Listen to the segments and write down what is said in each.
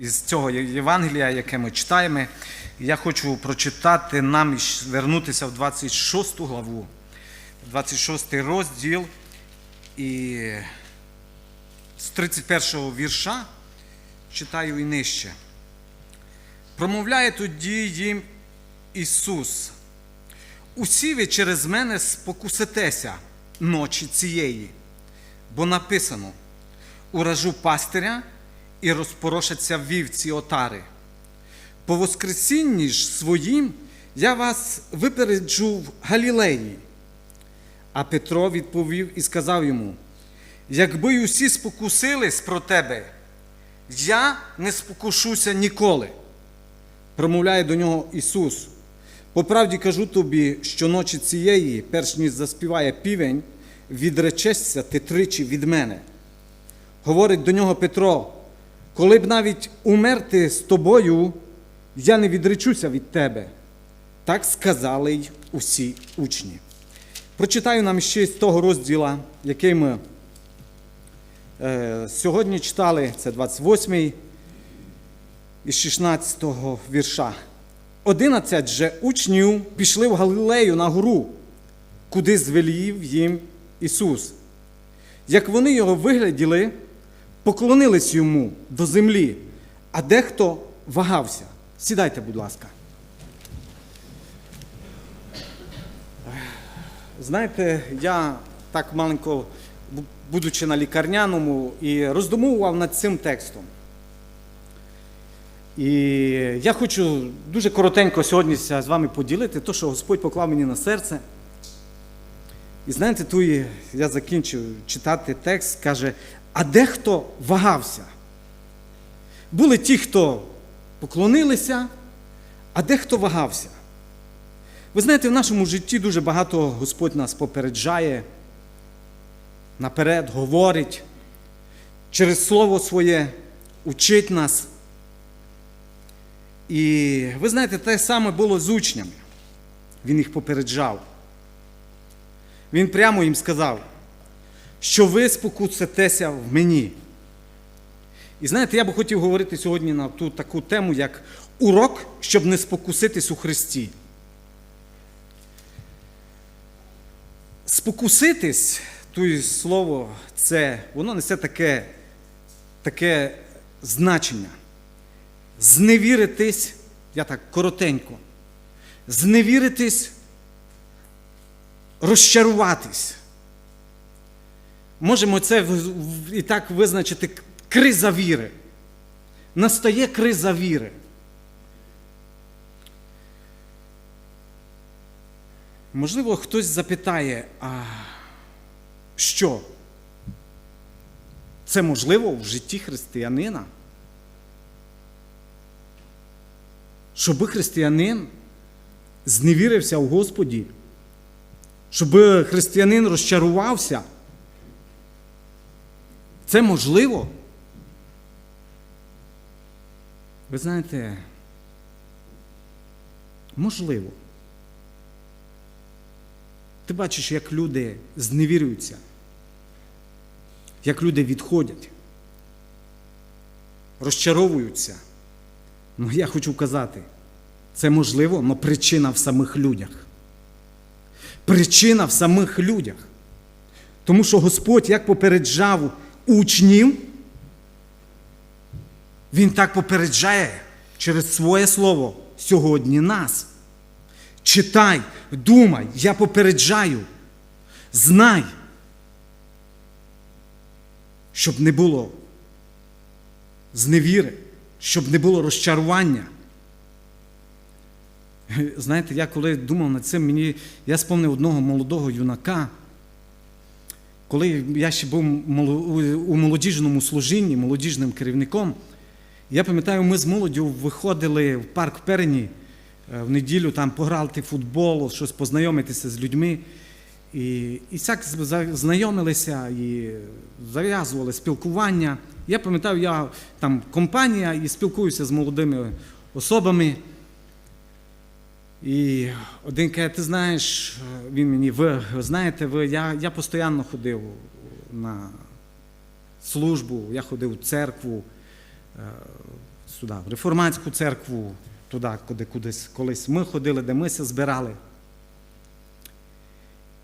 із цього Євангелія, яке ми читаємо. Я хочу прочитати нам і вернутися в 26 главу, 26 розділ і з 31 вірша читаю і нижче. Промовляє тоді їм Ісус. Усі ви через мене спокуситеся ночі цієї, бо написано: уражу пастиря і розпорошаться вівці отари. По Воскресінні ж своїм я вас випереджу в Галілеї. А Петро відповів і сказав йому: якби усі спокусились про тебе, я не спокушуся ніколи. Промовляє до нього Ісус. По правді кажу тобі, що ночі цієї, перш ніж заспіває півень, відречешся ти тричі від мене. Говорить до нього Петро, коли б навіть умерти з тобою, я не відречуся від тебе. Так сказали й усі учні. Прочитаю нам ще з того розділа, який ми е, сьогодні читали, це 28 із 16 вірша. Одинадцять же учнів пішли в Галилею на гору, куди звелів їм Ісус. Як вони його вигляділи, поклонились йому до землі, а дехто вагався. Сідайте, будь ласка. Знаєте, я так маленько, будучи на лікарняному, і роздумував над цим текстом. І я хочу дуже коротенько сьогодні з вами поділити те, що Господь поклав мені на серце. І знаєте, ту я закінчив читати текст, каже, а дехто вагався. Були ті, хто поклонилися, а дехто вагався. Ви знаєте, в нашому житті дуже багато Господь нас попереджає, наперед говорить, через Слово своє учить нас. І ви знаєте, те саме було з учнями. Він їх попереджав. Він прямо їм сказав, що ви спокуситеся в мені. І знаєте, я би хотів говорити сьогодні на ту таку тему, як урок, щоб не спокуситись у Христі. Спокуситись, то слово, це, воно несе таке, таке значення. Зневіритись, я так коротенько, зневіритись, розчаруватись. Можемо це і так визначити криза віри. Настає криза віри. Можливо, хтось запитає, а що? Це можливо в житті християнина? Щоби християнин зневірився в Господі, щоб християнин розчарувався. Це можливо. Ви знаєте, можливо. Ти бачиш, як люди зневірюються, як люди відходять, розчаровуються. Ну, я хочу казати, це можливо, але причина в самих людях. Причина в самих людях. Тому що Господь як попереджав учнів, Він так попереджає через своє слово сьогодні нас. Читай, думай, я попереджаю. Знай, щоб не було зневіри, щоб не було розчарування. Знаєте, я коли думав над цим, мені, я спомнив одного молодого юнака, коли я ще був у молодіжному служінні, молодіжним керівником, я пам'ятаю, ми з молоддю виходили в парк Перені е, в неділю там пограти футбол, щось познайомитися з людьми. І, і за- знайомилися і зав'язували спілкування. Я пам'ятаю, я там компанія і спілкуюся з молодими особами. І один каже, ти знаєш, він мені, ви знаєте, ви, я, я постійно ходив на службу, я ходив у церкву, сюди, в реформатську церкву, туди, куди кудись колись ми ходили, де мися збирали.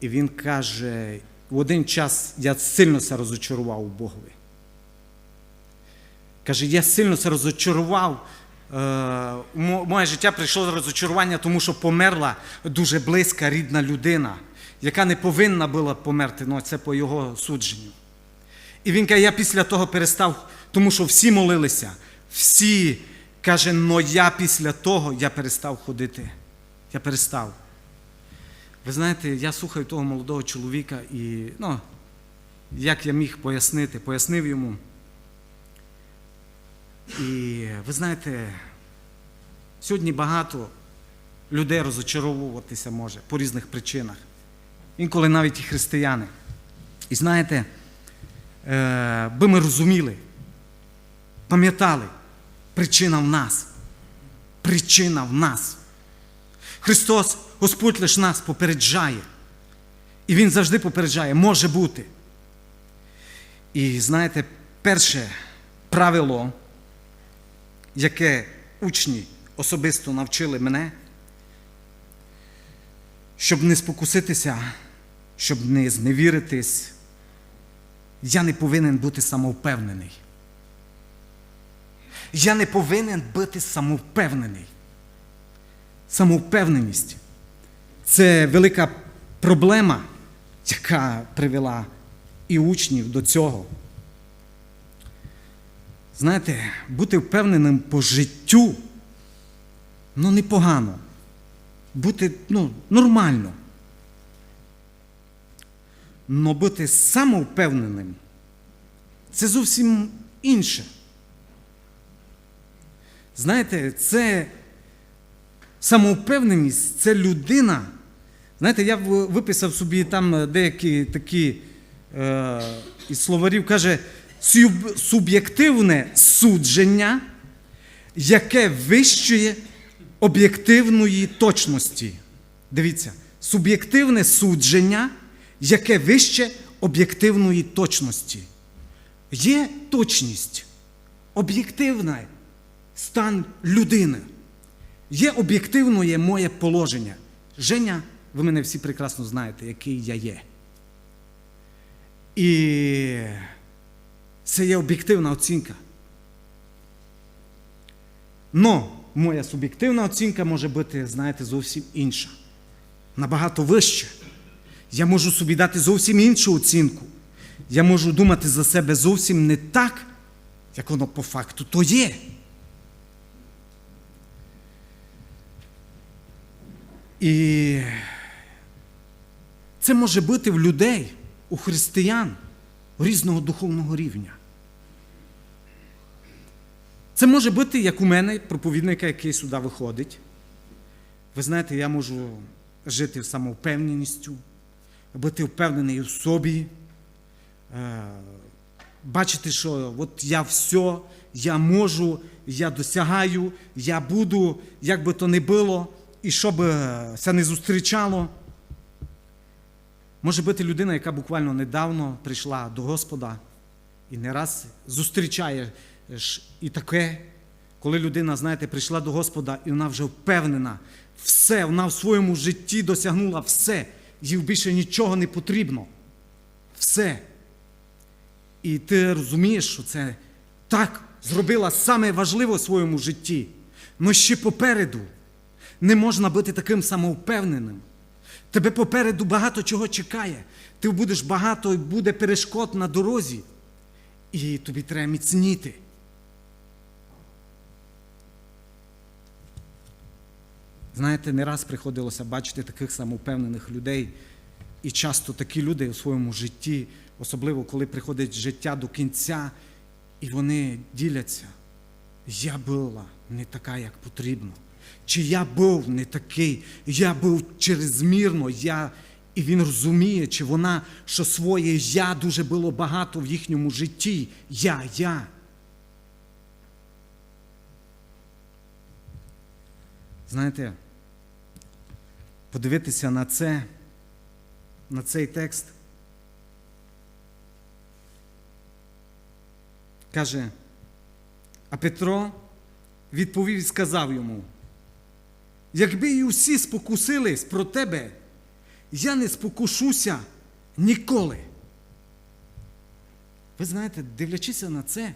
І він каже, в один час я сильно се розочарував у Богові. Каже, я сильно се розочарував. Е, моє життя прийшло розочарування, тому що померла дуже близька рідна людина, яка не повинна була померти, ну це по його судженню. І він каже, я після того перестав, тому що всі молилися, всі, каже, но я після того я перестав ходити. Я перестав. Ви знаєте, я слухаю того молодого чоловіка і, ну, як я міг пояснити, пояснив йому. І ви знаєте, сьогодні багато людей розочаровуватися може по різних причинах. Інколи навіть і християни. І знаєте, е, би ми розуміли, пам'ятали, причина в нас. Причина в нас. Христос, Господь лиш нас попереджає. І Він завжди попереджає, може бути. І знаєте, перше правило, яке учні особисто навчили мене, щоб не спокуситися, щоб не зневіритись, я не повинен бути самовпевнений. Я не повинен бути самовпевнений. Самовпевненість це велика проблема, яка привела і учнів до цього. Знаєте, бути впевненим по життю ну непогано. Бути ну, нормально. Но бути самовпевненим це зовсім інше. Знаєте, це самовпевненість це людина. Знаєте, я виписав собі там деякі такі е, із словарів, каже, «Суб- суб'єктивне судження, яке вищує об'єктивної точності. Дивіться, суб'єктивне судження, яке вище об'єктивної точності. Є точність, об'єктивний стан людини. Є об'єктивне моє положення. Женя, ви мене всі прекрасно знаєте, який я є. І це є об'єктивна оцінка. Но моя суб'єктивна оцінка може бути, знаєте, зовсім інша. Набагато вища. Я можу собі дати зовсім іншу оцінку. Я можу думати за себе зовсім не так, як воно по факту то є. І це може бути в людей, у християн різного духовного рівня. Це може бути, як у мене, проповідника, який сюди виходить. Ви знаєте, я можу жити самовпевненістю, бути впевнений у собі, е, бачити, що от я все, я можу, я досягаю, я буду, як би то не було, і що би це не зустрічало. Може бути людина, яка буквально недавно прийшла до Господа і не раз зустрічає ж і таке, коли людина, знаєте, прийшла до Господа, і вона вже впевнена, все, вона в своєму житті досягнула все, їй більше нічого не потрібно. Все. І ти розумієш, що це так зробила саме важливе в своєму житті. Но ще попереду не можна бути таким самовпевненим. Тебе попереду багато чого чекає. Ти будеш багато і буде перешкод на дорозі. І тобі треба міцніти. Знаєте, не раз приходилося бачити таких самовпевнених людей. І часто такі люди у своєму житті, особливо коли приходить життя до кінця, і вони діляться. Я була не така, як потрібно. Чи я був не такий, я був черезмірно, я. І він розуміє, чи вона, що своє я дуже було багато в їхньому житті. Я, я. Знаєте, подивитися на це, на цей текст. Каже, А Петро відповів і сказав йому: якби і усі спокусились про тебе, я не спокушуся ніколи. Ви знаєте, дивлячися на це,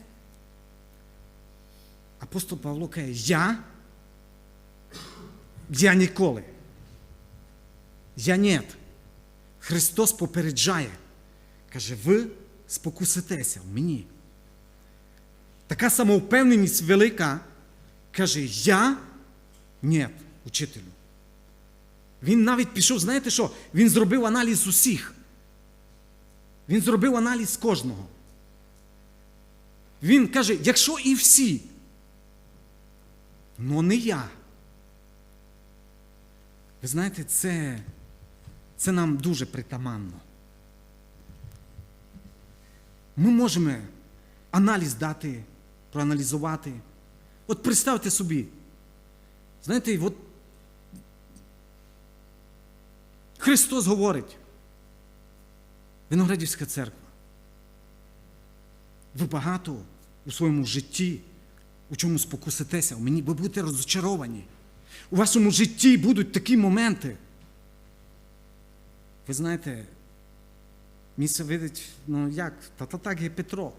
апостол Павло каже, я? Я ніколи. Я нет. Христос попереджає. Каже, ви спокуситеся в мені. Така самовпевненість велика, каже, я нет, учителю. Він навіть пішов, знаєте що? Він зробив аналіз усіх. Він зробив аналіз кожного. Він каже, якщо і всі, ну не я. Ви знаєте, це, це нам дуже притаманно. Ми можемо аналіз дати, проаналізувати. От представте собі, знаєте, от Христос говорить, Виноградівська церква. Ви багато у своєму житті у чому спокуситеся, у мені ви будете розочаровані. У вашому житті будуть такі моменти. Ви знаєте, місце видить, ну як, та то так є Петро.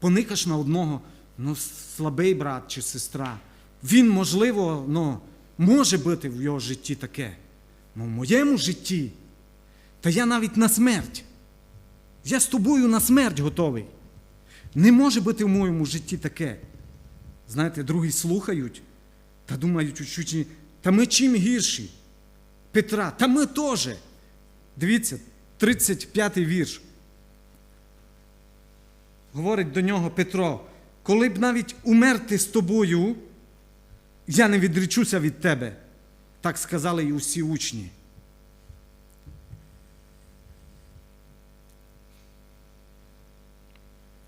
Поникаш на одного, ну, слабий брат чи сестра. Він, можливо, ну, може бути в його житті таке. Ну, в моєму житті, та я навіть на смерть. Я з тобою на смерть готовий. Не може бути в моєму житті таке. Знаєте, другі слухають та думають, чуть, та ми чим гірші? Петра, та ми теж. Дивіться, 35-й вірш. Говорить до нього Петро, коли б навіть умерти з тобою, я не відречуся від тебе. Так сказали і усі учні.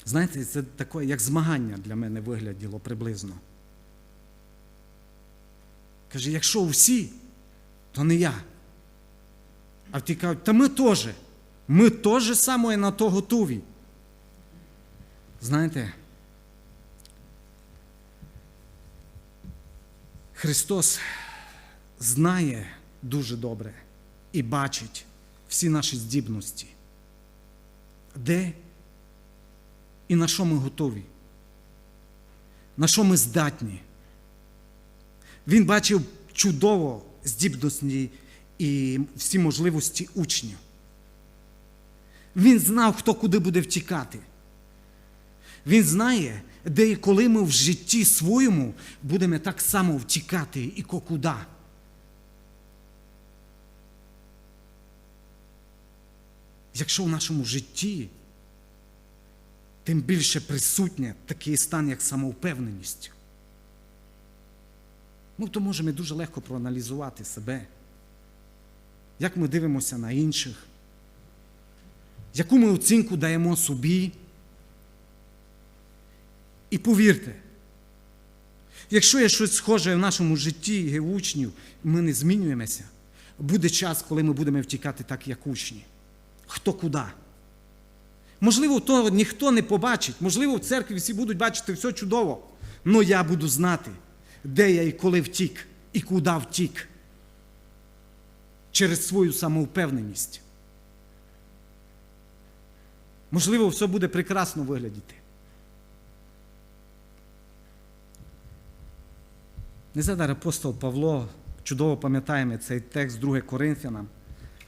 Знаєте, це таке, як змагання для мене вигляділо приблизно. Каже, якщо всі, то не я. А ті кажуть, та ми теж. Ми теж саме на то готові. Знаєте, Христос знає дуже добре і бачить всі наші здібності. Де і на що ми готові? На що ми здатні? Він бачив чудово здібності і всі можливості учнів. Він знав, хто куди буде втікати. Він знає, де і коли ми в житті своєму будемо так само втікати і куди. Якщо в нашому житті тим більше присутнє такий стан, як самовпевненість. Ми то можемо дуже легко проаналізувати себе, як ми дивимося на інших, яку ми оцінку даємо собі. І повірте, якщо є щось схоже в нашому житті і учнів, ми не змінюємося, буде час, коли ми будемо втікати так, як учні. Хто куди. Можливо, то ніхто не побачить, можливо, в церкві всі будуть бачити все чудово. але я буду знати, де я і коли втік, і куди втік. Через свою самовпевненість. Можливо, все буде прекрасно виглядіти. Не задар апостол Павло, чудово пам'ятаємо цей текст 2 Коринфянам,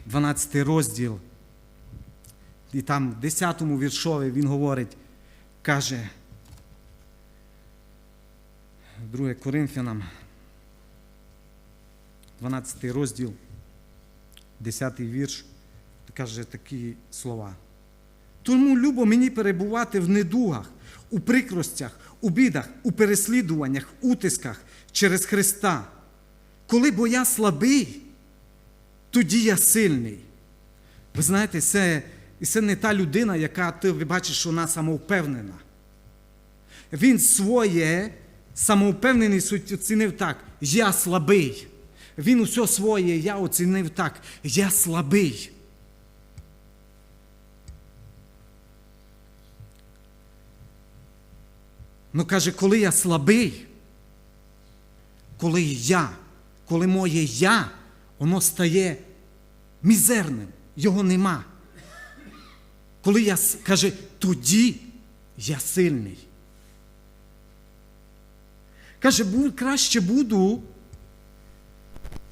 12 розділ. І там в 10 му віршові він говорить, каже, 2 Коринфянам, 12 розділ, 10 вірш, каже такі слова. Тому любо мені перебувати в недугах, у прикростях, у бідах, у переслідуваннях, утисках через Христа. Коли бо я слабий, тоді я сильний. Ви знаєте, це, і це не та людина, яка ти бачиш, вона самовпевнена. Він своє самовпевненість оцінив так, я слабий. Він усе своє я оцінив так, я слабий. Ну каже, коли я слабий, коли я, коли моє я, воно стає мізерним, його нема. Коли я каже, тоді я сильний. Каже, краще буду,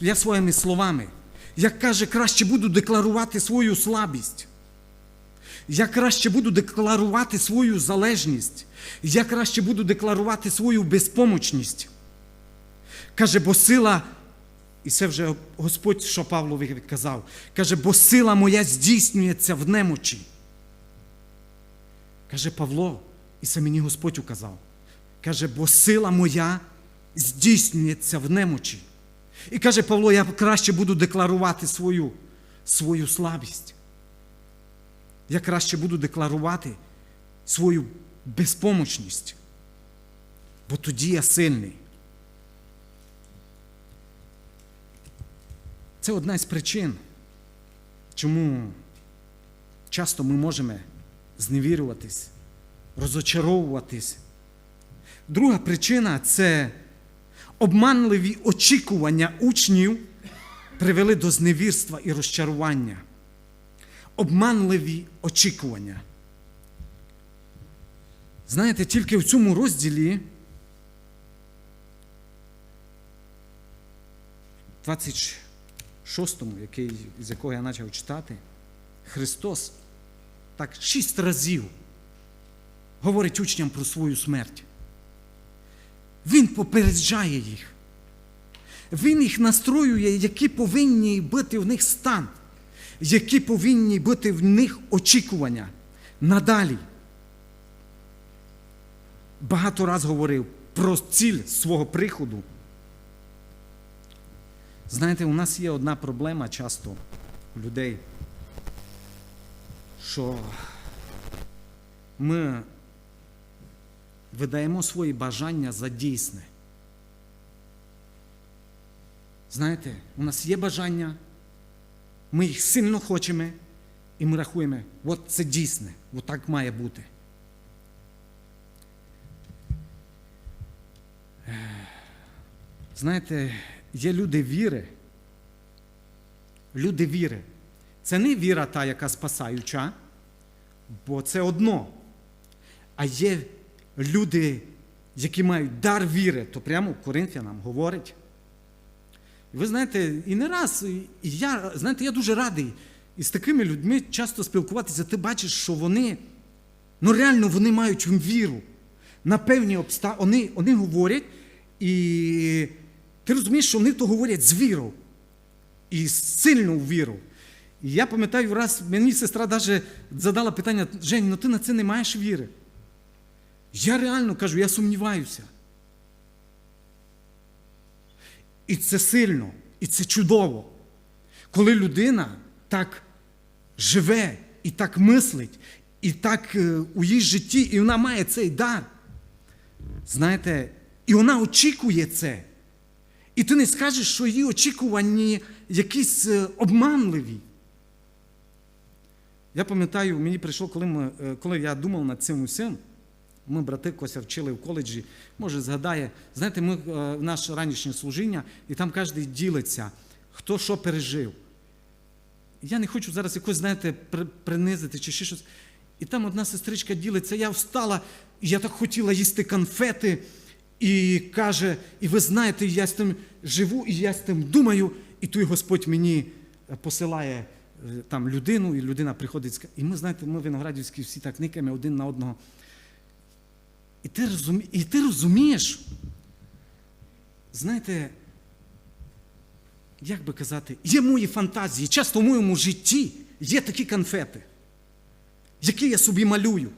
я своїми словами, як каже, краще буду декларувати свою слабість. Я краще буду декларувати свою залежність. Я краще буду декларувати свою безпомочність. Каже, бо сила, і це вже Господь, що Павлові казав, каже, бо сила моя здійснюється в немочі. Каже Павло, і це мені Господь указав. Каже, бо сила моя здійснюється в немочі. І каже Павло, я краще буду декларувати свою, свою слабість. Я краще буду декларувати свою безпомочність. Бо тоді я сильний. Це одна з причин, чому часто ми можемо зневірюватись, розочаровуватись. Друга причина це обманливі очікування учнів привели до зневірства і розчарування. Обманливі очікування. Знаєте, тільки в цьому розділі 26-му, який, з якого я почав читати, Христос так шість разів говорить учням про свою смерть. Він попереджає їх. Він їх настроює, які повинні бути в них стан, які повинні бути в них очікування надалі. Багато раз говорив про ціль свого приходу. Знаєте, у нас є одна проблема часто у людей, що ми видаємо свої бажання за дійсне. Знаєте, у нас є бажання, ми їх сильно хочемо, і ми рахуємо, от це дійсне, от так має бути. Знаєте, є люди віри. Люди віри. Це не віра та, яка спасаюча, бо це одно. А є люди, які мають дар віри, то прямо Коринфянам говорить. І ви знаєте, і не раз, і я, знаєте, я дуже радий із такими людьми часто спілкуватися, ти бачиш, що вони, ну реально вони мають віру. На певні обставини, вони, вони говорять, і ти розумієш, що вони то говорять з вірою. І з сильну віру. І я пам'ятаю, раз мені сестра навіть задала питання: Жень, ну ти на це не маєш віри. Я реально кажу, я сумніваюся. І це сильно, і це чудово. Коли людина так живе і так мислить, і так е, у її житті, і вона має цей дар. Знаєте, і вона очікує це. І ти не скажеш, що її очікування якісь е, обманливі. Я пам'ятаю, мені прийшло, коли, ми, е, коли я думав над цим усім, ми брати Кося вчили в коледжі, може згадає, знаєте, ми е, в наше ранішнє служіння, і там кожен ділиться, хто що пережив. Я не хочу зараз якось, знаєте, принизити чи ще щось. І там одна сестричка ділиться, я встала, і я так хотіла їсти конфети, і каже, і ви знаєте, я з тим живу, і я з тим думаю, і той Господь мені е, посилає там людину, і людина приходить, і ми, знаєте, ми виноградівські всі так никаємо один на одного. І ти, розумі... і ти розумієш, знаєте, як би казати, є мої фантазії. Часто в моєму житті є такі конфети, які я собі малюю.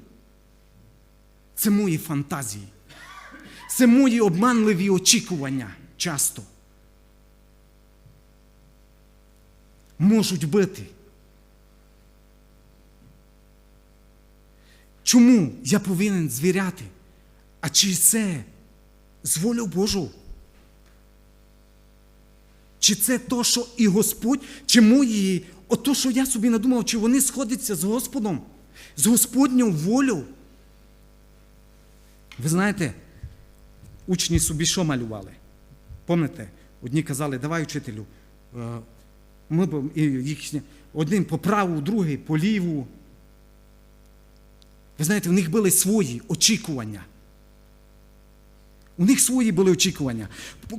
Це мої фантазії. Це мої обманливі очікування часто. Можуть бити. Чому я повинен звіряти? А чи це з волю Божу? Чи це то, що і Господь, чи мої, ото, що я собі надумав, чи вони сходяться з Господом, з Господню волю? Ви знаєте, учні собі що малювали? Пам'ятаєте, одні казали, давай учителю, е, ми їхні, один по праву, другий по ліву. Ви знаєте, у них були свої очікування. У них свої були очікування.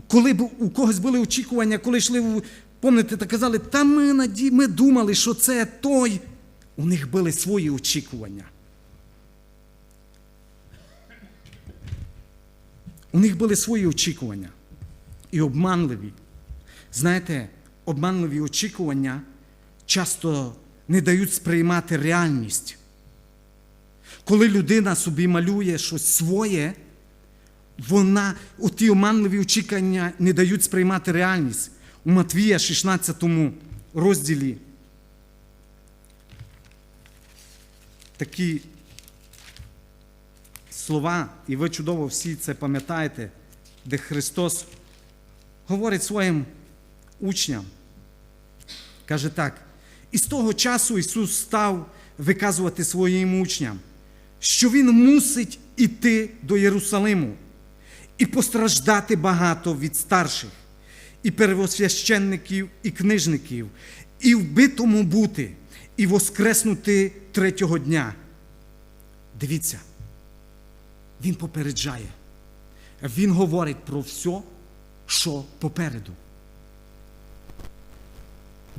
Коли б у когось були очікування, коли йшли, в- пам'ятаєте, та казали, та ми, наді... ми думали, що це той. У них були свої очікування. У них були свої очікування. І обманливі. Знаєте, обманливі очікування часто не дають сприймати реальність. Коли людина собі малює щось своє, вона, оті оманливі очікування не дають сприймати реальність. У Матвія 16 розділі такі слова, і ви чудово всі це пам'ятаєте, де Христос говорить своїм учням. Каже так: і з того часу Ісус став виказувати своїм учням, що Він мусить іти до Єрусалиму і постраждати багато від старших, і первосвященників, і книжників, і вбитому бути, і воскреснути третього дня. Дивіться, він попереджає. Він говорить про все, що попереду.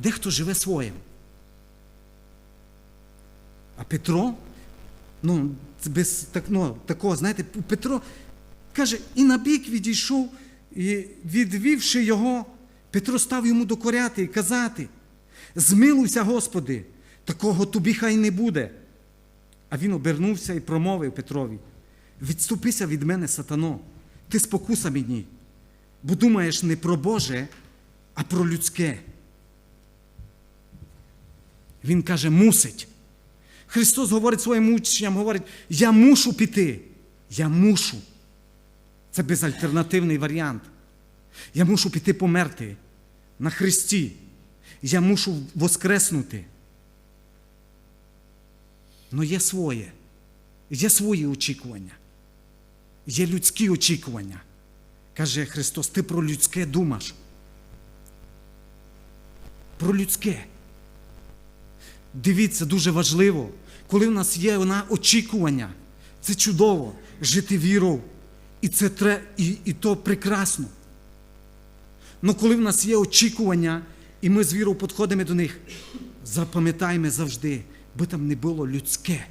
Дехто живе своїм. А Петро, ну, без так, ну, такого, знаєте, Петро каже, і на бік відійшов, і відвівши його, Петро став йому докоряти і казати: Змилуйся, Господи, такого тобі хай не буде. А він обернувся і промовив Петрові: Відступися від мене, сатано, ти спокуса мені, бо думаєш не про Боже, а про людське. Він каже, мусить. Христос говорить своїм учням, говорить, я мушу піти. Я мушу. Це безальтернативний варіант. Я мушу піти померти на Христі. Я мушу воскреснути. Но є своє. Є свої очікування. Є людські очікування. Каже Христос, ти про людське думаєш. Про людське. Дивіться, дуже важливо, коли в нас є на очікування. Це чудово жити вірою. І це тре, і, і то прекрасно. Але коли в нас є очікування, і ми з вірою підходимо до них, запам'ятаємо завжди, би там не було людське,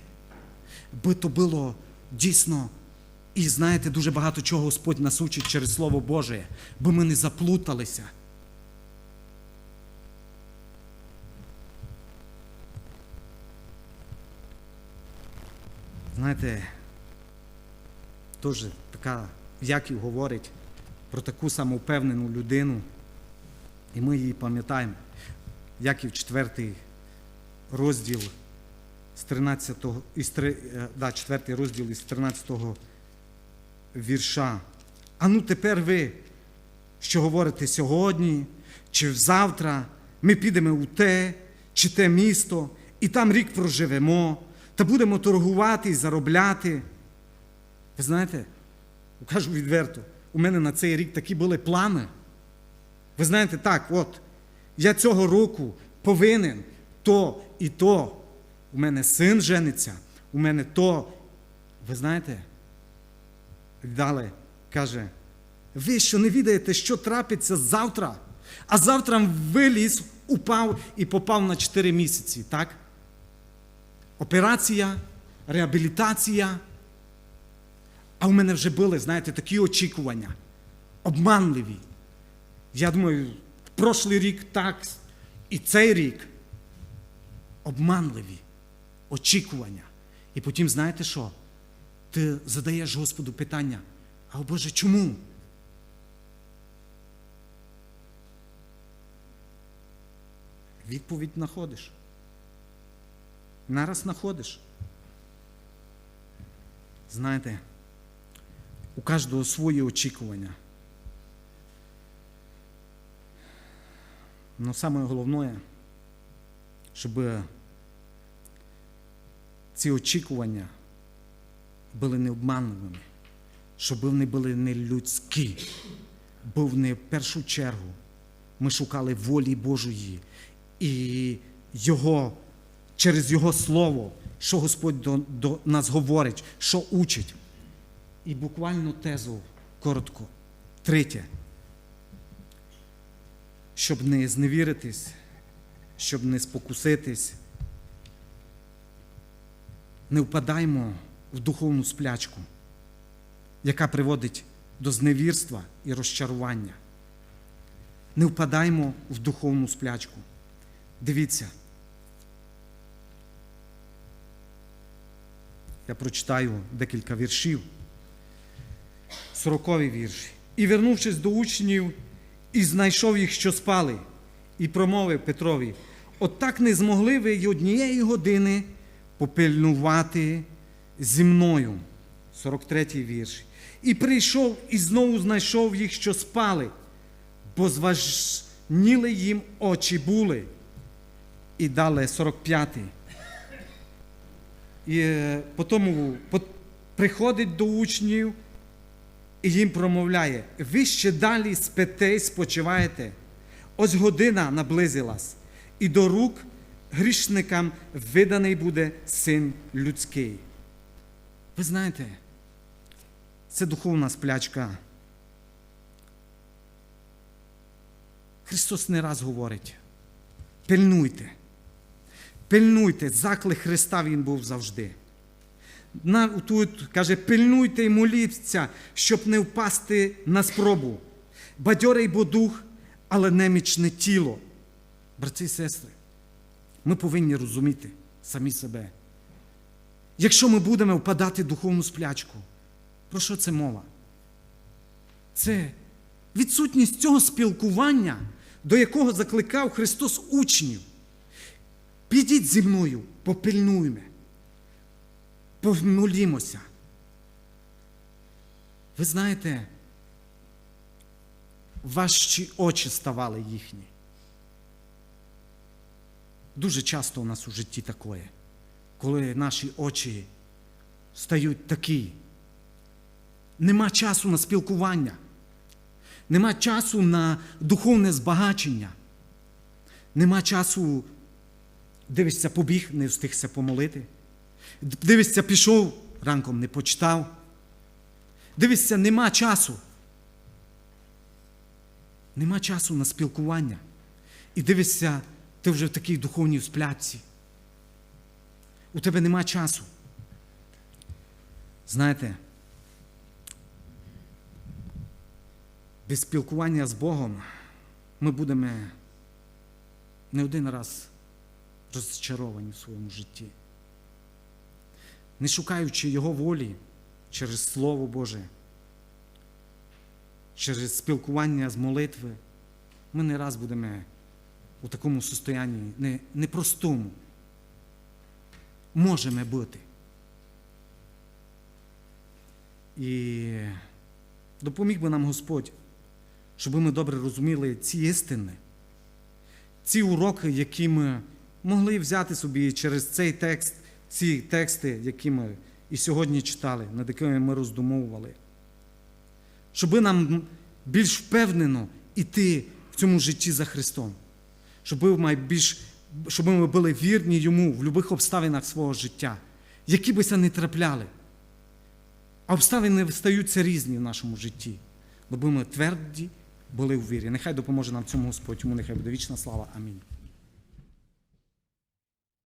би то було дійсно. І знаєте, дуже багато чого Господь нас учить через Слово Боже, бо ми не заплуталися. Знаєте, теж така Яків говорить про таку самовпевнену людину, і ми її пам'ятаємо. Яків 4 розділ з 13, із, е, да, 4 розділ із 13 вірша. А ну тепер ви, що говорите сьогодні, чи завтра, ми підемо у те, чи те місто, і там рік проживемо, та будемо торгувати і заробляти. Ви знаєте, кажу відверто, у мене на цей рік такі були плани. Ви знаєте, так, от, я цього року повинен то і то. У мене син жениться, у мене то. Ви знаєте, далі каже, ви що не відаєте, що трапиться завтра, а завтра виліз, упав і попав на 4 місяці, так? Операція, реабілітація. А у мене вже були, знаєте, такі очікування, обманливі. Я думаю, прошлий рік так, і цей рік обманливі очікування. І потім, знаєте що? Ти задаєш Господу питання, а Боже, чому? Відповідь знаходиш. Нараз знаходиш. Знаєте, у кожного свої очікування. Но саме головне, щоб ці очікування були необманливими. щоб вони були не людські, бо вони в першу чергу ми шукали волі Божої і Його, через Його Слово, що Господь до, до нас говорить, що учить. І буквально тезу коротко. Третє. Щоб не зневіритись, щоб не спокуситись, не впадаймо в духовну сплячку, яка приводить до зневірства і розчарування. Не впадаймо в духовну сплячку. Дивіться. Я прочитаю декілька віршів. Сороковий вірш. І вернувшись до учнів, і знайшов їх, що спали, і промовив Петрові: отак не змогли ви й однієї години попильнувати зі мною. 43 вірш. І прийшов і знову знайшов їх, що спали, бо зважніли їм очі були. І далі 45-й. І е, потому по- приходить до учнів і їм промовляє: ви ще далі спите й спочиваєте. Ось година наблизилась, і до рук грішникам виданий буде син людський. Ви знаєте, це духовна сплячка. Христос не раз говорить: пильнуйте. Пильнуйте, заклик Христа Він був завжди. Тут каже, пильнуйте і моліться, щоб не впасти на спробу. Бадьорий бо дух, але немічне тіло. Брати і сестри, ми повинні розуміти самі себе. Якщо ми будемо впадати в духовну сплячку, про що це мова? Це відсутність цього спілкування, до якого закликав Христос учнів. Підіть зі мною, попильнуйме, помолімося. Ви знаєте, ваші очі ставали їхні. Дуже часто у нас у житті таке, коли наші очі стають такі. Нема часу на спілкування, нема часу на духовне збагачення, нема часу Дивишся, побіг, не встигся помолити. Дивишся, пішов, ранком не почитав. Дивишся, нема часу. Нема часу на спілкування. І дивишся, ти вже в такій духовній спляці. У тебе нема часу. Знаєте, без спілкування з Богом ми будемо не один раз розчаровані в своєму житті. Не шукаючи Його волі через Слово Боже, через спілкування з молитви, ми не раз будемо у такому состоянні не, непростому. Можемо бути. І допоміг би нам Господь, щоб ми добре розуміли ці істини, ці уроки, які ми могли взяти собі через цей текст, ці тексти, які ми і сьогодні читали, над якими ми роздумовували. Щоб нам більш впевнено йти в цьому житті за Христом, щоб ми, більш, щоб ми були вірні Йому в будь-яких обставинах свого життя, які бися не трапляли. А обставини стаються різні в нашому житті, бо ми тверді були у вірі. Нехай допоможе нам цьому Господь, йому нехай буде вічна слава. Амінь.